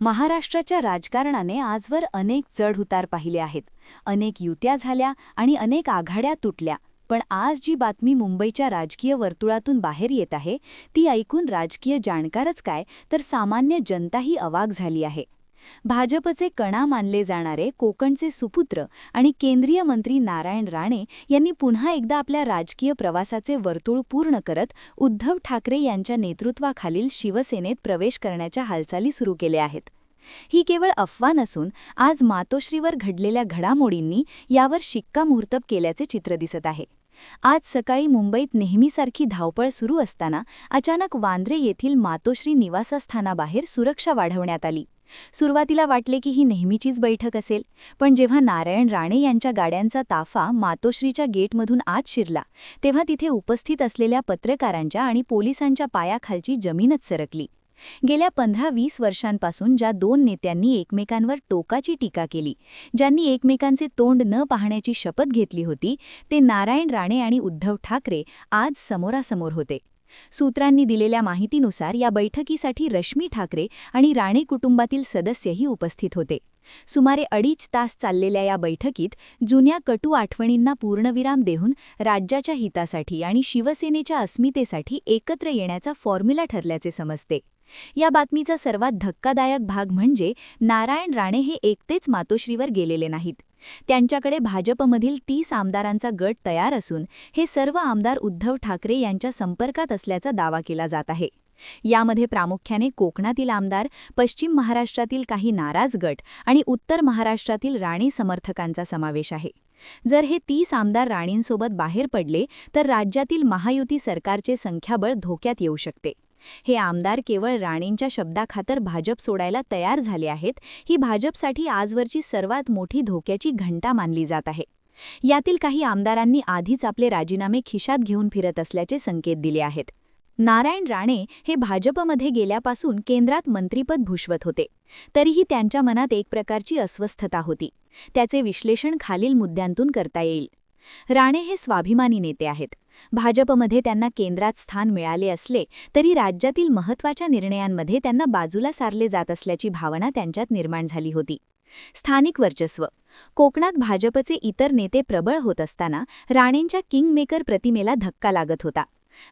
महाराष्ट्राच्या राजकारणाने आजवर अनेक चढउतार पाहिले आहेत. अनेक युत्या झाल्या आणि अनेक आघाड्या तुटल्या. पण आज जी बातमी मुंबईच्या राजकीय वर्तुळातून बाहेर येत आहे ती ऐकून राजकीय जाणकारच काय तर सामान्य जनताही अवाक झाली आहे. भाजपचे कणा मानले जाणारे कोकणचे सुपुत्र आणि केंद्रीय मंत्री नारायण राणे यांनी पुन्हा एकदा आपल्या राजकीय प्रवासाचे वर्तुळ पूर्ण करत उद्धव ठाकरे यांच्या नेतृत्वाखालील शिवसेनेत प्रवेश करण्याच्या हालचाली सुरू केल्या आहेत. ही केवळ अफवा नसून आज मातोश्रीवर घडलेल्या घडामोडींनी यावर शिक्कामोर्तब केल्याचे चित्र दिसत आहे. आज सकाळी मुंबईत नेहमीसारखी धावपळ सुरू असताना अचानक वांद्रे येथील मातोश्री निवासस्थानाबाहेर सुरक्षा वाढवण्यात आली. सुरुवातीला वाटले की ही नेहमीचीच बैठक असेल पण जेव्हा नारायण राणे यांच्या गाड्यांचा ताफा मातोश्रीच्या गेटमधून आत शिरला तेव्हा तिथे उपस्थित असलेल्या पत्रकारांच्या आणि पोलिसांच्या पायाखालची जमीनच सरकली. गेल्या पंधरा वीस वर्षांपासून ज्या दोन नेत्यांनी एकमेकांवर टोकाची टीका केली ज्यांनी एकमेकांचे तोंड न पाहण्याची शपथ घेतली होती ते नारायण राणे आणि उद्धव ठाकरे आज समोरासमोर होते. सूत्रांनी दिलेल्या माहितीनुसार या बैठकीसाठी रश्मी ठाकरे आणि राणे कुटुंबातील सदस्यही उपस्थित होते. सुमारे अडीच तास चाललेल्या या बैठकीत जुन्या कटू आठवणींना पूर्णविराम देऊन राज्याच्या हितासाठी आणि शिवसेनेच्या अस्मितेसाठी एकत्र येण्याचा फॉर्म्युला ठरल्याचे समजते. या बातमीचा सर्वात धक्कादायक भाग म्हणजे नारायण राणे हे एकतेच मातोश्रीवर गेलेले नाहीत. त्यांच्याकडे भाजपमधील तीस आमदारांचा गट तयार असून हे सर्व आमदार उद्धव ठाकरे यांच्या संपर्कात असल्याचा दावा केला जात आहे. यामध्ये प्रामुख्याने कोकणातील आमदार पश्चिम महाराष्ट्रातील काही नाराज गट आणि उत्तर महाराष्ट्रातील राणी समर्थकांचा समावेश आहे. जर हे तीस आमदार राणींसोबत बाहेर पडले तर राज्यातील महायुती सरकारचे संख्याबळ धोक्यात येऊ शकते. हे आमदार केवळ राणींच्या शब्दाखातर भाजप सोडायला तयार झाले आहेत ही भाजपसाठी आजवरची सर्वात मोठी धोक्याची घंटा मानली जात आहे. यातील काही आमदारांनी आधीच आपले राजीनामे खिशात घेऊन फिरत असल्याचे संकेत दिले आहेत. नारायण राणे हे भाजपमध्ये गेल्यापासून केंद्रात मंत्रीपद भूषवत होते. तरीही त्यांच्या मनात एक प्रकारची अस्वस्थता होती. त्याचे विश्लेषण खालील मुद्द्यांतून करता येईल. राणे हे स्वाभिमानी नेते आहेत. भाजपमध्ये त्यांना केंद्रात स्थान मिळाले असले तरी राज्यातील महत्त्वाच्या निर्णयांमध्ये त्यांना बाजूला सारले जात असल्याची भावना त्यांच्यात निर्माण झाली होती. स्थानिक वर्चस्व. कोकणात भाजपचे इतर नेते प्रबळ होत असताना राणेंच्या किंगमेकर प्रतिमेला धक्का लागत होता.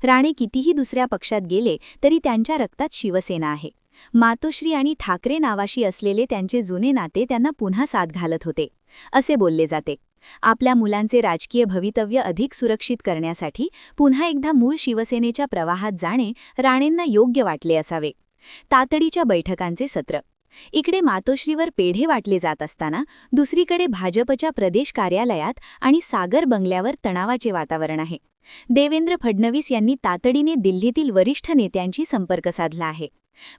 राणे कितीही दुसऱ्या पक्षात गेले तरी त्यांच्या रक्तात शिवसेना आहे. मातोश्री आणि ठाकरे नावाशी असलेले त्यांचे जुने नाते त्यांना पुन्हा साथ घालत होते. असे बोलले जाते. आपल्या मुलांचे राजकीय भवितव्य अधिक सुरक्षित करण्यासाठी पुन्हा एकदा मूळ शिवसेनेच्या प्रवाहात जाणे राणेंना योग्य वाटले असावे. तातडीच्या बैठकांचे सत्र. इकडे मातोश्रीवर पेढे वाटले जात असताना दुसरीकडे भाजपच्या प्रदेश कार्यालयात आणि सागर बंगल्यावर तणावाचे वातावरण आहे. देवेंद्र फडणवीस यांनी तातडीने दिल्लीतील वरिष्ठ नेत्यांशी संपर्क साधला आहे.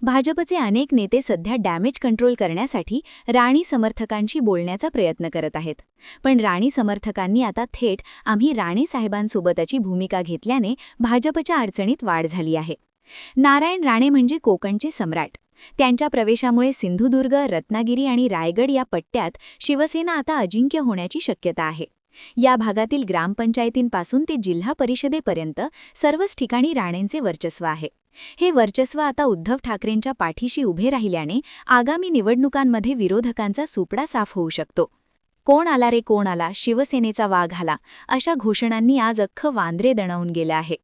भाजपचे अनेक नेते सध्या डॅमेज कंट्रोल करण्यासाठी राणी समर्थकांशी बोलण्याचा प्रयत्न करत आहेत. पण राणी समर्थकांनी आता थेट आम्ही राणे साहेबांसोबतची भूमिका घेतल्याने भाजपच्या अडचणीत वाढ झाली आहे. नारायण राणे म्हणजे कोकणचे सम्राट. त्यांच्या प्रवेशामुळे सिंधुदुर्ग रत्नागिरी आणि रायगड या पट्ट्यात शिवसेना आता अजिंक्य होण्याची शक्यता आहे. या भागातील ग्रामपंचायतींपासून ते जिल्हा परिषदेपर्यंत सर्वच ठिकाणी राणेंचे वर्चस्व आहे. हे वर्चस्व आता उद्धव ठाकरेंच्या पाठीशी उभे राहिल्याने आगामी निवडणुकांमध्ये विरोधकांचा सुपडा साफ होऊ शकतो. कोण आला रे कोण आला? शिवसेनेचा वाघ आला अशा घोषणांनी आज अख्खं वांद्रे दणवून गेलं आहे.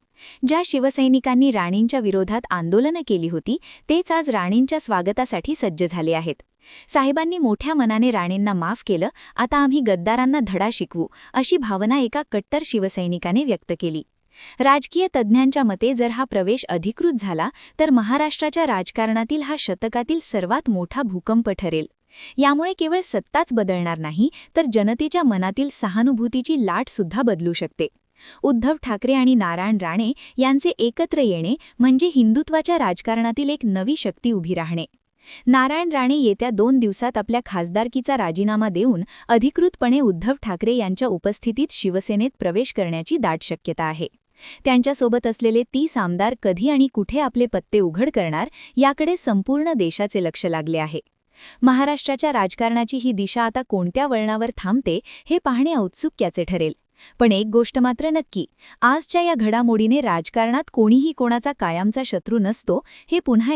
ज्या शिवसैनिकांनी राणींच्या विरोधात आंदोलनं केली होती तेच आज राणींच्या स्वागतासाठी सज्ज झाले आहेत. साहेबांनी मोठ्या मनाने राणेंना माफ केलं आता आम्ही गद्दारांना धडा शिकवू अशी भावना एका कट्टर शिवसैनिकाने व्यक्त केली. राजकीय तज्ज्ञांच्या मते जर हा प्रवेश अधिकृत झाला तर महाराष्ट्राच्या राजकारणातील हा शतकातील सर्वात मोठा भूकंप ठरेल. यामुळे केवळ सत्ताच बदलणार नाही तर जनतेच्या मनातील सहानुभूतीची लाटसुद्धा बदलू शकते. उद्धव ठाकरे आणि नारायण राणे यांचे एकत्र येणे म्हणजे हिंदुत्वाच्या राजकारणातील एक नवी शक्ती उभी राहणे. नारायण राणे येत्या दोन दिवसात आपल्या खासदारकीचा राजीनामा देऊन अधिकृतपणे उद्धव ठाकरे यांच्या उपस्थितीत शिवसेनेत प्रवेश करण्याची दाट शक्यता आहे. त्यांच्यासोबत असलेले तीस आमदार कधी आणि कुठे आपले पत्ते उघड करणार याकडे संपूर्ण देशाचे लक्ष लागले आहे. महाराष्ट्राच्या राजकारणाची ही दिशा आता कोणत्या वळणावर थांबते हे पाहणे औत्सुक्याचे ठरेल. पण एक गोष्ट मात्र नक्की आजच्या या घडामोडीने राजकारणात कोणीही कोणाचा कायमचा शत्रू नसतो हे पुन्हा